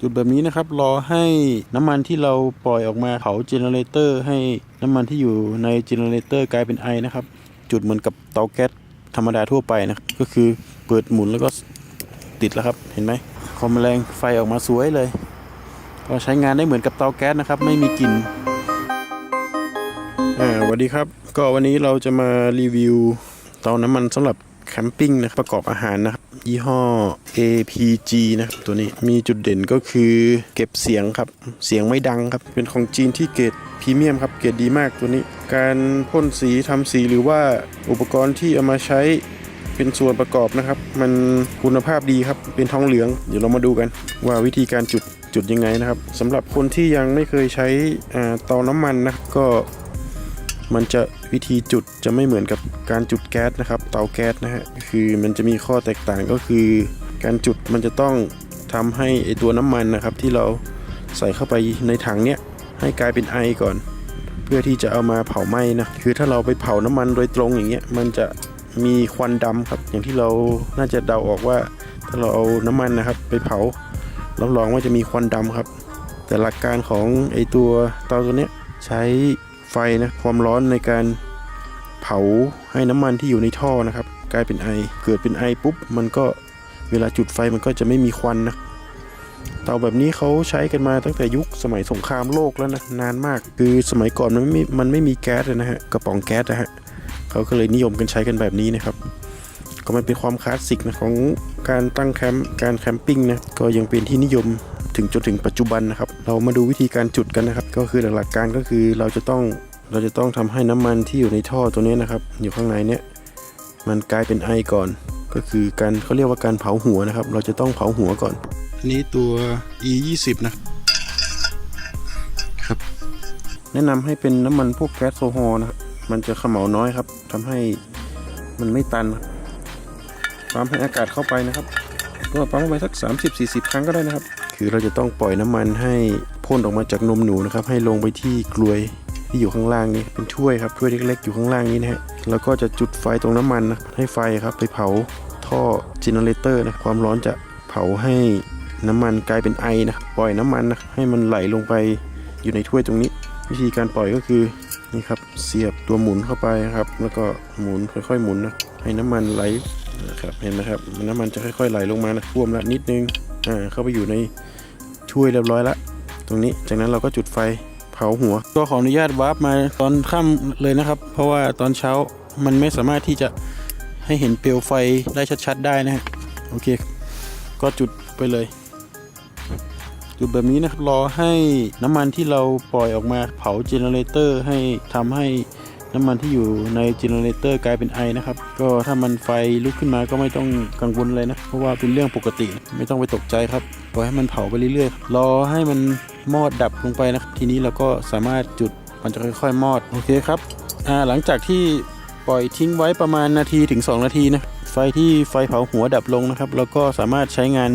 จุดแบบนี้นะครับรอให้น้ำมันที่เราปล่อยออกมาเผาเจเนเรเตอร์ให้น้ำมันที่อยู่ในเจเนเรเตอร์กลายเป็นไอนะครับ จุดเหมือนกับเตาแก๊สธรรมดาทั่วไปนะครับก็คือเปิดหมุนแล้วก็ติดแล้วครับ เห็นไหมคอมแมลงไฟออกมาสวยเลย ก็ใช้งานได้เหมือนกับเตาแก๊สนะครับ ไม่มีกลิ่นอ่าสวัสดีครับ ก็วันนี้เราจะมารีวิวเตาน้ำมันสำหรับแคมปิ้งนะครับประกอบอาหารนะครับ ยี่ห้อ APG นะครับตัวนี้มีจุดเด่นก็คือเก็บเสียงครับ เสียงไม่ดังครับ เป็นของจีนที่เกรดพรีเมียมครับ เกรดดีมากตัวนี้ การพ่นสีทำสีหรือว่าอุปกรณ์ที่เอามาใช้เป็นส่วนประกอบนะครับ มันคุณภาพดีครับ เป็นทองเหลือง เดี๋ยวเรามาดูกัน ว่าวิธีการจุดจุดยังไงนะครับสำหรับคนที่ยังไม่เคยใช้อ่าเตาน้ำมันนะก็ มันจะวิธีจุดจะไม่เหมือนกับการจุดแก๊สนะครับ เตาแก๊สนะฮะคือมันจะมีข้อแตกต่างก็คือ การจุดมันจะต้องทำให้ไอตัวน้ำมันนะครับ ที่เราใส่เข้าไปในถังเนี้ยให้กลายเป็นไอก่อน เพื่อที่จะเอามาเผาไหม้นะคือถ้าเราไปเผาน้ำมันโดยตรงอย่างเงี้ยมันจะมีควันดำครับ อย่างที่เราน่าจะเดาออกว่า ถ้าเราเอาน้ำมันนะครับ ไปเผารับรองว่าจะมีควันดำครับ แต่หลักการของไอตัวเตาตัวเนี้ยใช้ ไฟนะความร้อนในการเผาให้น้ำมันที่อยู่ในท่อนะครับ กลายเป็นไอ เกิดเป็นไอปุ๊บมันก็เวลาจุดไฟมันก็จะไม่มีควันนะเตาแบบนี้เขาใช้กันมาตั้งแต่ยุคสมัยสงครามโลกแล้วนะนานมาก คือสมัยก่อนมันไม่มีมันไม่มีแก๊สเลยนะฮะกระป๋องแก๊สนะฮะเขาก็เลยนิยมกันใช้กันแบบนี้นะครับ ก็มันเป็นความคลาสสิกนะของการตั้งแคมป์การแคมปิ้งนะก็ยังเป็นที่นิยมถึงจนถึงปัจจุบันนะครับ เรามาดูวิธีการจุดกันนะครับ ก็คือหลักๆการก็คือเราจะต้องเราจะต้องทำให้น้ำมันที่อยู่ในท่อตัวนี้นะครับ อยู่ข้างในเนี้ยมันกลายเป็นไอก่อน ก็คือการเขาเรียกว่าการเผาหัวนะครับ เราจะต้องเผาหัวก่อนอันนี้ตัว e 2 0นะครับ แนะนำให้เป็นน้ำมันพวกแก๊สโซฮอล์นะครับมันจะเขมเหลาน้อยครับทำให้มันไม่ตันครับ ปั๊มให้อากาศเข้าไปนะครับก็ปั๊มเข้าไปสัก 30-40 ครั้งก็ได้นะครับ คือเราจะต้องปล่อยน้ำมันให้พ่นออกมาจากนมหนูนะครับ ให้ลงไปที่กลวยที่อยู่ข้างล่างนี้เป็นถ้วยครับถ้วยเล็กๆอยู่ข้างล่างนี้นะฮะแล้วก็จะจุดไฟตรงน้ำมันนะให้ไฟครับไปเผาท่อเจเนเรเตอร์นะความร้อนจะเผาให้น้ำมันกลายเป็นไอนะปล่อยน้ำมันนะให้มันไหลลงไปอยู่ในถ้วยตรงนี้ วิธีการปล่อยก็คือนี่ครับเสียบตัวหมุนเข้าไปครับ แล้วก็หมุนค่อยๆหมุนนะให้น้ำมันไหล นะครับเห็นไหมครับน้ำมันจะค่อยๆไหลลงมานะท่วมละนิดนึงอ่าเข้าไปอยู่ในถ้วยเรียบร้อยละตรงนี้จากนั้นเราก็จุดไฟเผาหัว ก็ขออนุญาตวาร์ปมาตอนค่ำเลยนะครับ เพราะว่าตอนเช้ามันไม่สามารถที่จะให้เห็นเปลวไฟได้ชัดๆ ได้นะฮะโอเค ก็จุดไปเลย จุดแบบนี้นะครับรอให้น้ำมันที่เราปล่อยออกมาเผาเจเนเรเตอร์ให้ทำให้ น้ำมันที่อยู่ในเจเนเรเตอร์กลายเป็นไอนะครับ ก็ถ้ามันไฟลุกขึ้นมาก็ไม่ต้องกังวลเลยนะ เพราะว่าเป็นเรื่องปกติ ไม่ต้องไปตกใจครับ ปล่อยให้มันเผาไปเรื่อยๆ รอให้มันมอดดับลงไปนะครับทีนี้เราก็สามารถจุดมันจะค่อยๆ มอด โอเคครับ อ่า หลังจากที่ปล่อยทิ้งไว้ประมาณนาทีถึง 2 นาทีนะ ไฟที่ไฟเผาหัวดับลงนะครับ แล้วก็สามารถใช้งาน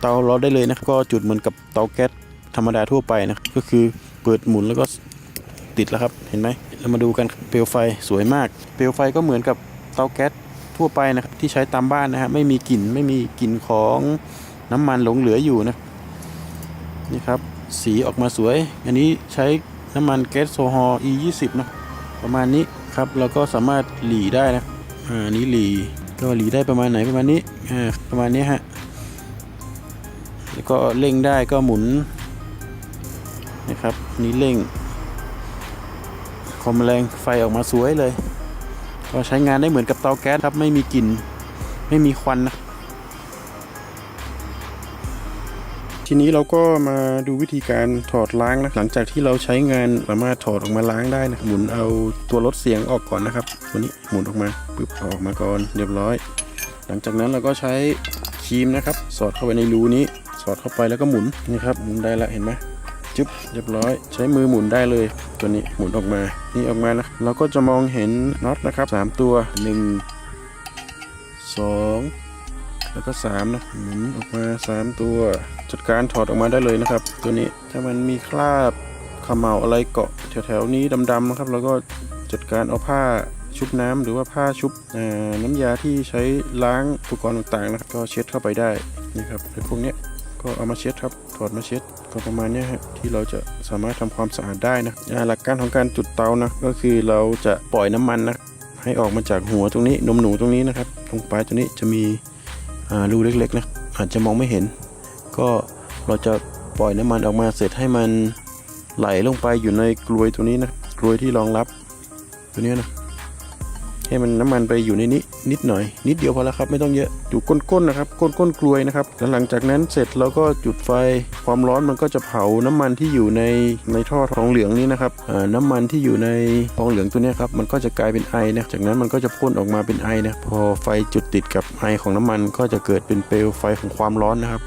เตาเราได้เลยนะครับก็จุดเหมือนกับเตาแก๊สธรรมดาทั่วไปนะ ก็คือเปิดหมุนแล้วก็ติดแล้วครับ เห็นไหม เรามาดูกันเปลวไฟสวยมาก เปลวไฟก็เหมือนกับเตาแก๊สทั่วไปนะครับที่ใช้ตามบ้านนะฮะไม่มีกลิ่นไม่มีกลิ่นของน้ำมันหลงเหลืออยู่นะนี่ครับสีออกมาสวย อันนี้ใช้น้ำมันแก๊สโซฮอล์ E 2 0นะประมาณนี้ครับเราก็สามารถหลีได้นะอ่านี้หลีก็หลีได้ประมาณไหนประมาณนี้อ่าประมาณนี้ฮะแล้วก็เร่งได้ก็หมุนนะครับนี้เร่ง อมแมลงไฟออกมาสวยเลย ก็ใช้งานได้เหมือนกับเตาแก๊สครับไม่มีกลิ่น ไม่มีควันนะ ทีนี้เราก็มาดูวิธีการถอดล้างนะหลังจากที่เราใช้งานสามารถถอดออกมาล้างได้นะหมุนเอาตัวลดเสียงออกก่อนนะครับตัวนี้หมุนออกมาปึ๊บออกมาก่อนเรียบร้อย หลังจากนั้นเราก็ใช้ครีมนะครับ สอดเข้าไปในรูนี้ สอดเข้าไปแล้วก็หมุนนี่ครับหมุนได้ละเห็นไหม จึ๊บเรียบร้อย ใช้มือหมุนได้เลย ตัวนี้หมุนออกมานี่ออกมานะเราก็จะมองเห็นน็อตนะครับ 3 ตัว 1 2 แล้วก็3นะหมุนออกมา 3 ตัว จัดการถอดออกมาได้เลยนะครับ ตัวนี้ถ้ามันมีคราบขมเหลาอะไรเกาะแถวๆนี้ดำๆนะครับเราก็จัดการเอาผ้าชุบน้ำหรือว่าผ้าชุบน้ำยาที่ใช้ล้างอุปกรณ์ต่างๆนะครับก็เช็ดเข้าไปได้นี่ครับไอ้พวกนี้ก็เอามาเช็ดครับ ถอดมาเช็ดก็ประมาณนี้ฮะที่เราจะสามารถทำความสะอาดได้นะหลักการของการจุดเตานะก็คือเราจะปล่อยน้ำมันนะให้ออกมาจากหัวตรงนี้นมหนูตรงนี้นะครับ ตรงปลายตรงนี้จะมีอ่ารูเล็กๆนะอาจจะมองไม่เห็น ก็เราจะปล่อยน้ำมันออกมาเสร็จให้มันไหลลงไปอยู่ในกลวยตัวนี้นะกลวยที่รองรับตัวนี้นะ ให้มันน้ำมันไปอยู่ในนี้นิดหน่อย นิดเดียวพอแล้วครับไม่ต้องเยอะอยู่ก้นๆนะครับก้นก้นกลวยนะครับแล้วหลังจากนั้นเสร็จเราก็จุดไฟความร้อนมันก็จะเผาน้ำมันที่อยู่ในในท่อทองเหลืองนี้นะครับน้ำมันที่อยู่ในทองเหลืองตัวนี้ครับมันก็จะกลายเป็นไอนะจากนั้นมันก็จะพ่นออกมาเป็นไอนะพอไฟจุดติดกับไอของน้ำมันก็จะเกิดเป็นเปลวไฟของความร้อนนะครับ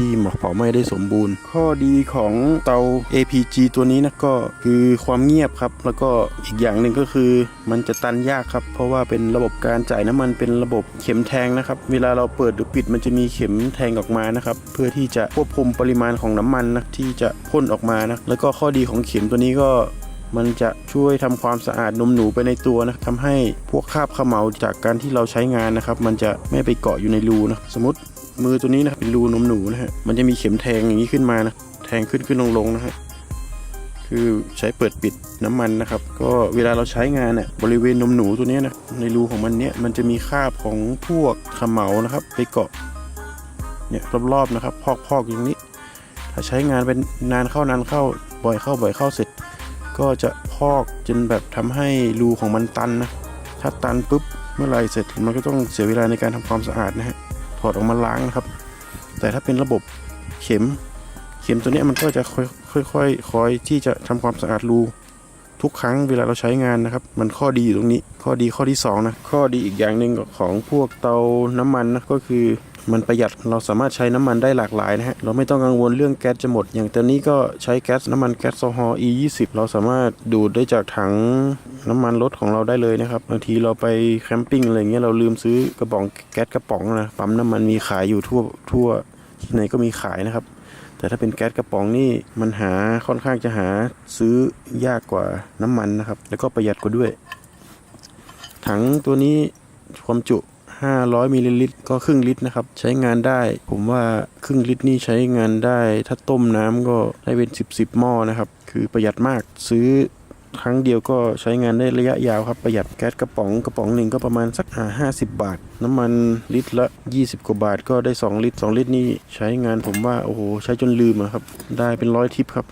ที่หมอกเผาไหม้ได้สมบูรณ์ ข้อดีของเตา APG ตัวนี้นะก็คือความเงียบครับ แล้วก็อีกอย่างหนึ่งก็คือมันจะตันยากครับ เพราะว่าเป็นระบบการจ่ายน้ำมันเป็นระบบเข็มแทงนะครับ เวลาเราเปิดหรือปิดมันจะมีเข็มแทงออกมานะครับ เพื่อที่จะควบคุมปริมาณของน้ำมันนะที่จะพ่นออกมานะแล้วก็ข้อดีของเข็มตัวนี้ก็ มันจะช่วยทำความสะอาดนมหนูไปในตัวนะทำให้พวกคราบขมเหลาจากการที่เราใช้งานนะครับ มันจะไม่ไปเกาะอยู่ในรูนะสมมติมือตัวนี้นะเป็นรูนมหนูนะฮะมันจะมีเข็มแทงอย่างนี้ขึ้นมานะแทงขึ้นขึ้นลงลงนะฮะคือใช้เปิดปิดน้ำมันนะครับ ก็เวลาเราใช้งานเนี่ยบริเวณนมหนูตัวนี้นะในรูของมันเนี้ยมันจะมีคราบของพวกขมเหลานะครับ ไปเกาะเนี่ยรอบๆนะครับ พอกๆอย่างนี้ ถ้าใช้งานเป็นนานเข้านานเข้าบ่อยเข้าบ่อยเข้าเสร็จ ก็จะพอกจนแบบทำให้รูของมันตันนะ ถ้าตันปุ๊บเมื่อไรเสร็จมันก็ต้องเสียเวลาในการทำความสะอาดนะฮะ ถอดออกมาล้างนะครับ แต่ถ้าเป็นระบบเข็ม เข็มตัวนี้มันก็จะค่อยค่อยคอยที่จะทำความสะอาดรูทุกครั้งเวลาเราใช้งานนะครับ มันข้อดีอยู่ตรงนี้ ข้อดีข้อที่สองนะ ข้อดีอีกอย่างหนึ่งของพวกเตาน้ำมันนะก็คือ มันประหยัดเราสามารถใช้น้ำมันได้หลากหลายนะฮะเราไม่ต้องกังวลเรื่องแก๊สจะหมด อย่างตัวนี้ก็ใช้แก๊สน้ำมันแก๊สโซฮอล์ E20 เราสามารถดูดได้จากถังน้ำมันรถของเราได้เลยนะครับบางทีเราไปแคมปิ้งอะไรเงี้ยเราลืมซื้อกระป๋องแก๊สกระป๋องนะปั๊มน้ำมันมีขายอยู่ทั่วทั่วที่ไหนก็มีขายนะครับ แต่ถ้าเป็นแก๊สกระป๋องนี่มันหาค่อนข้างจะหาซื้อยากกว่าน้ำมันนะครับ แล้วก็ประหยัดกว่าด้วย ถังตัวนี้ความจุ 500มิลลิลิตรก็ครึ่งลิตรนะครับ ใช้งานได้ ผมว่าครึ่งลิตรนี่ใช้งานได้ ถ้าต้มน้ำก็ได้เป็น 10 10หม้อนะครับ คือประหยัดมากซื้อครั้งเดียวก็ใช้งานได้ระยะยาวครับประหยัดแก๊สกระป๋องกระป๋องหนึ่งก็ประมาณสักห้าสิบบาท น้ำมันลิตรละ 20 กว่าบาทก็ได้ 2 ลิตร 2 ลิตรนี่ใช้งานผมว่าโอ้โหใช้จนลืมครับ ได้เป็นร้อยทิปครับ